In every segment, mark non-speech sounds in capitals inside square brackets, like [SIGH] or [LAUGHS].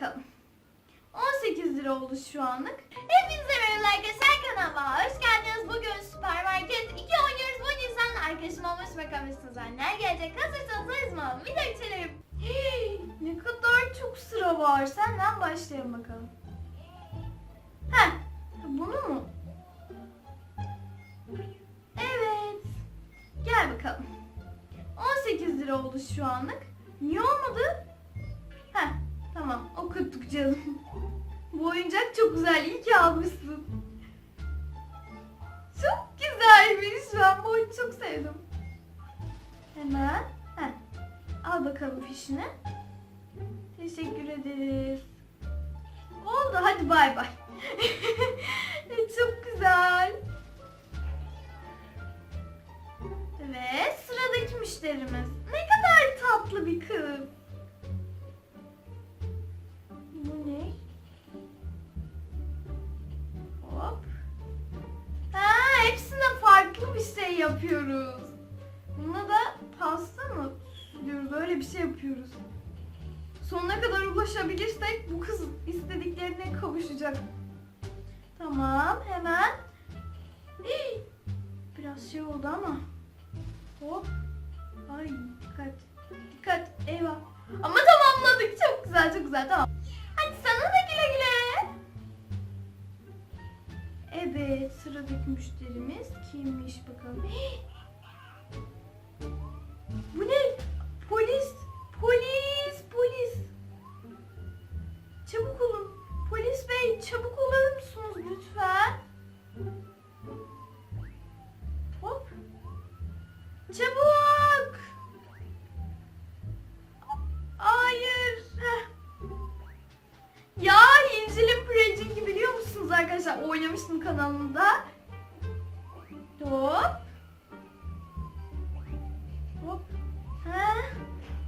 bakalım. 18 lira oldu şu anlık. Hepinize merhaba arkadaşlar kanalıma hoş geldiniz. Bugün süpermarket 2 oynuyoruz. Bu yüzden arkadaşım olmuş bakalmışsınız. Neler gelecek? Hazırsanız zaman video geçelim. Hey, ne kadar çok sıra var. Senden başlayalım bakalım. Heh, bunu mu? Evet. Gel bakalım. 18 lira oldu şu anlık. Niye olmadı? Canım. Bu oyuncak çok güzel. İyi ki almışsın. Çok güzelmiş. Ben bu oyunu çok sevdim. Hemen. Heh. Al bakalım fişini. Teşekkür ederiz. Oldu. Hadi bay bay. [LAUGHS] çok güzel. Ve sıradaki müşterimiz. Ne kadar tatlı bir kız. Yapıyoruz. Buna da pasta mı diyoruz? Öyle bir şey yapıyoruz. Sonuna kadar ulaşabilirsek bu kız istediklerine kavuşacak. Tamam, hemen. Hii, Biraz şey oldu ama. Hop. Ay dikkat. Dikkat. Eyvah. Ama tamamladık. Çok güzel çok güzel. Tamam. Hadi sana da güle güle. Evet sıradaki müşterimiz kimmiş bakalım. [GASPS] Bu ne? Oynamıştım kanalımda. Hop. Hop. He.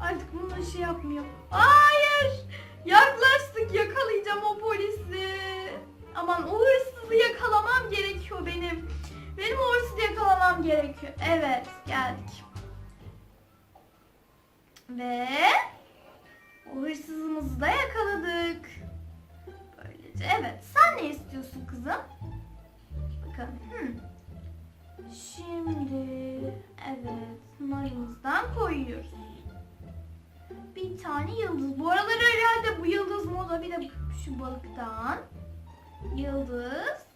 Artık bununla şey yapmıyor. Hayır. Yaklaştık. Yakalayacağım o polisi. Aman o hırsızı yakalamam gerekiyor benim. Benim o hırsızı yakalamam gerekiyor. Evet geldik. Ve o hırsızımızı da yakaladık. Böylece evet. Sen ne istiyorsun kızım? Bakalım. Hmm. Şimdi evet narımızdan koyuyoruz. Bir tane yıldız. Bu aralar herhalde bu yıldız moda bir de şu balıktan. Yıldız.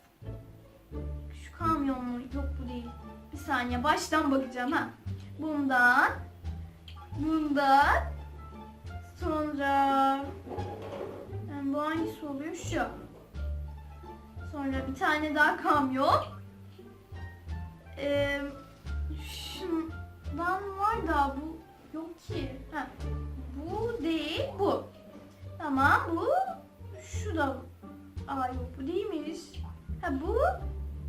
Şu kamyon mu? Yok bu değil. Bir saniye baştan bakacağım ha. Bundan. Bundan. Sonra yani bu hangisi oluyor? Şu. Sonra bir tane daha kamyon. Ee, şundan var da bu yok ki. Ha. Bu değil bu. Tamam bu. Şu da. Aa yok bu değilmiş. Ha bu.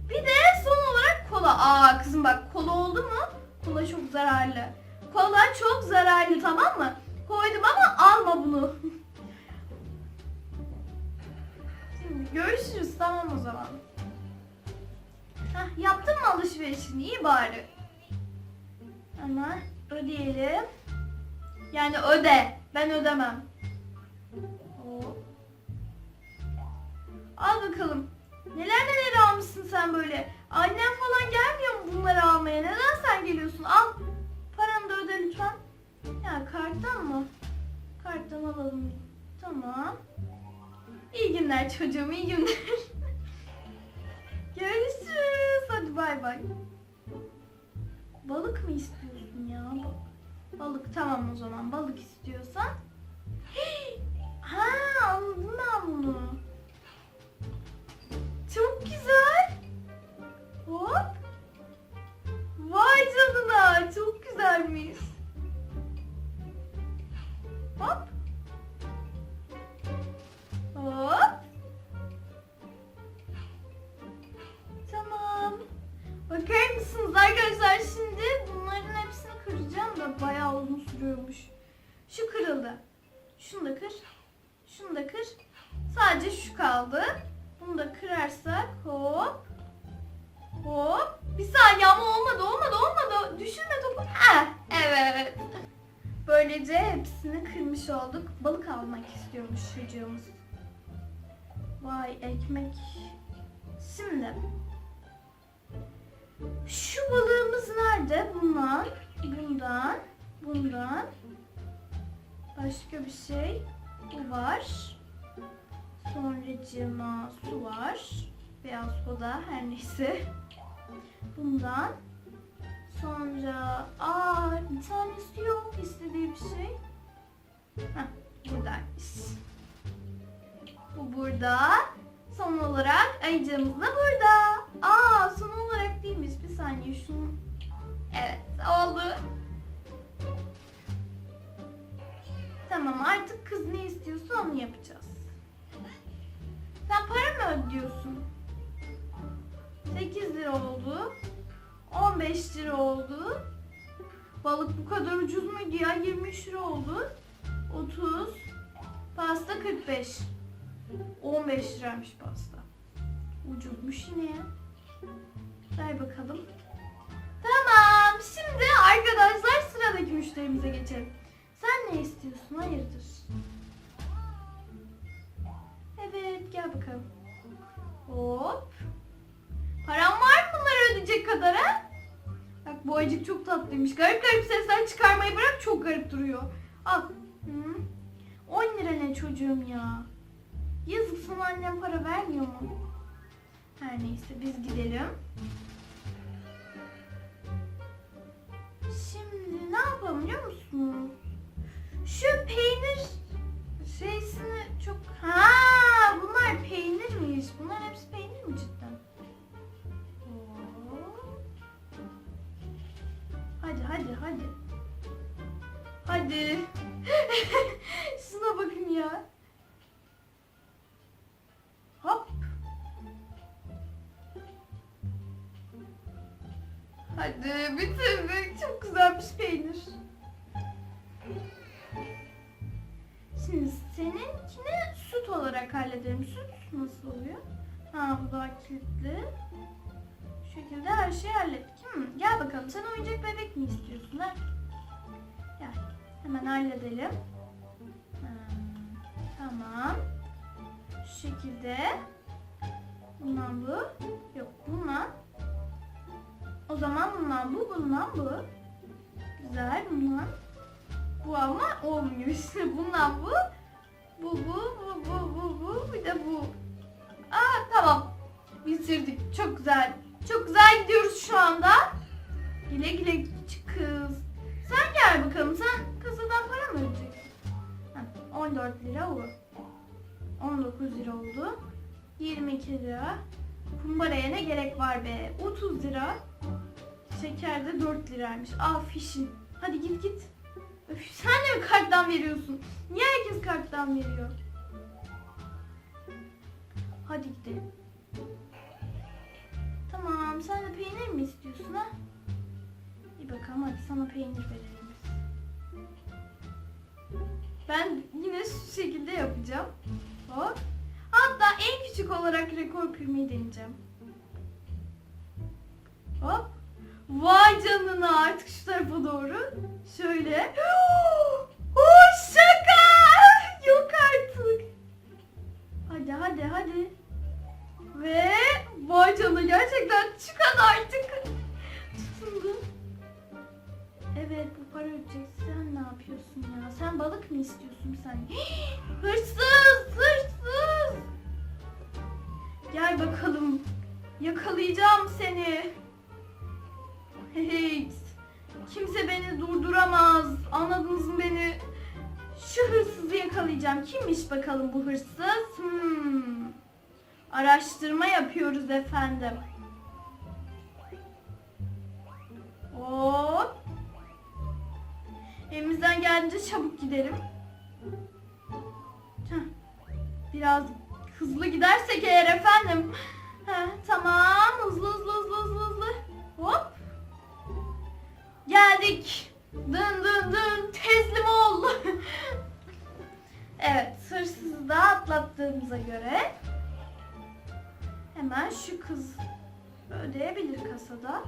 Bir de son olarak kola. Aa kızım bak kola oldu mu? Kola çok zararlı. Kola çok zararlı tamam mı? Koydum ama alma bunu. [LAUGHS] görüşürüz tamam o zaman. Heh, yaptın mı alışverişini? İyi bari. Hemen ödeyelim. Yani öde. Ben ödemem. Al bakalım. Neler neler almışsın sen böyle. Annen falan gelmiyor günler çocuğum, iyi günler. [LAUGHS] Görüşürüz. Hadi bay bay. Balık mı istiyorsun ya? Ba- Balık tamam o zaman. Balık istiyorsan. [GASPS] ha anladım ben bunu. Çok güzel. Hop. Vay canına çok güzelmiş. Hop. Hop. Böylece hepsini kırmış olduk. Balık almak istiyormuş çocuğumuz. Vay ekmek. Şimdi şu balığımız nerede? Bundan, bundan, bundan. Başka bir şey. Bu var. Sonracığıma su var. Beyaz soda her neyse. Bundan. Sonra aa bir tanesi yok istediği bir şey. Heh, buradaymış. Bu burada. Son olarak ayıcığımız da burada. Aa son olarak değilmiş. Bir saniye şunu. Evet oldu. Tamam artık kız ne istiyorsa onu yapacağız. Sen para mı ödüyorsun? 8 lira oldu. 15 lira oldu. Balık bu kadar ucuz muydu ya? 23 lira oldu. 30. Pasta 45. 15 liraymış pasta. Ucuzmuş yine ya. Ver bakalım. Tamam. Şimdi arkadaşlar sıradaki müşterimize geçelim. Sen ne istiyorsun? Hayırdır? Evet gel bakalım. Hop. Param var ödeyecek kadar ha? Bak bu ayıcık çok tatlıymış. Garip garip sesler çıkarmayı bırak çok garip duruyor. Al. Hı. 10 lira ne çocuğum ya. Yazık sana annem para vermiyor mu? Her neyse biz gidelim. Şimdi ne yapalım biliyor musunuz? Şu peynir şeysini çok... Ha, Hadi bitirdik. Çok güzelmiş peynir. Şimdi seninkini süt olarak halledelim. Süt nasıl oluyor? Ha bu daha kilitli. Bu şekilde her şeyi hallettik. Hmm, gel bakalım sen oyuncak bebek mi istiyorsun ha? Gel. Hemen halledelim. Hmm, tamam. Şu şekilde. Bundan bu. Yok bundan. O zaman bundan bu, bundan bu. Güzel bundan. Bu ama olmuyor işte. Bundan bu. Bu, bu, bu, bu, bu, bu. Bir de bu. Aa tamam. Bitirdik. Çok güzel. Çok güzel gidiyoruz şu anda. Güle güle kız. Sen gel bakalım. Sen kasadan para mı ödeyeceksin? Heh, 14 lira olur. 19 lira oldu. 22 lira. Kumbaraya ne gerek var be? 30 lira. Şeker de 4 liraymış. Aa fişin. Hadi git git. Öf, sen de mi karttan veriyorsun? Niye herkes karttan veriyor? Hadi gidelim. Tamam sen de peynir mi istiyorsun ha? İyi bakalım hadi sana peynir verelim. Ben yine şu şekilde yapacağım. Hop. Hatta en küçük olarak rekor kırmayı deneyeceğim. Hop. Vay canına artık şu tarafa doğru. Şöyle. [GASPS] Oh şaka. [LAUGHS] Yok artık. Hadi hadi hadi. Ve vay canına gerçekten çıkan artık. Tutundu. Evet bu para ödeyecek. Sen ne yapıyorsun ya? Sen balık mı istiyorsun sen? [GASPS] hırsız! Hırsız! Gel bakalım. Yakalayacağım seni. Hey, kimse beni durduramaz. Anladınız mı beni? Şu hırsızı yakalayacağım. Kimmiş bakalım bu hırsız? Hmm. Araştırma yapıyoruz efendim. Hop. Elimizden geldiğince çabuk gidelim. Biraz hızlı gidersek eğer efendim. Heh, tamam. Hızlı hızlı hızlı hızlı hızlı. Hop. Geldik. Dın dın dın teslim ol. [LAUGHS] evet hırsızı da atlattığımıza göre hemen şu kız ödeyebilir kasada.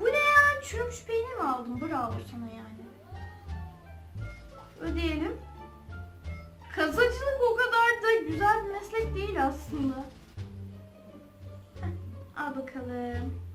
Bu ne ya? Çürümüş peynir mi aldın? Bravo sana yani. ödeyelim. Kasacılık o kadar da güzel bir meslek değil aslında. Heh, al bakalım.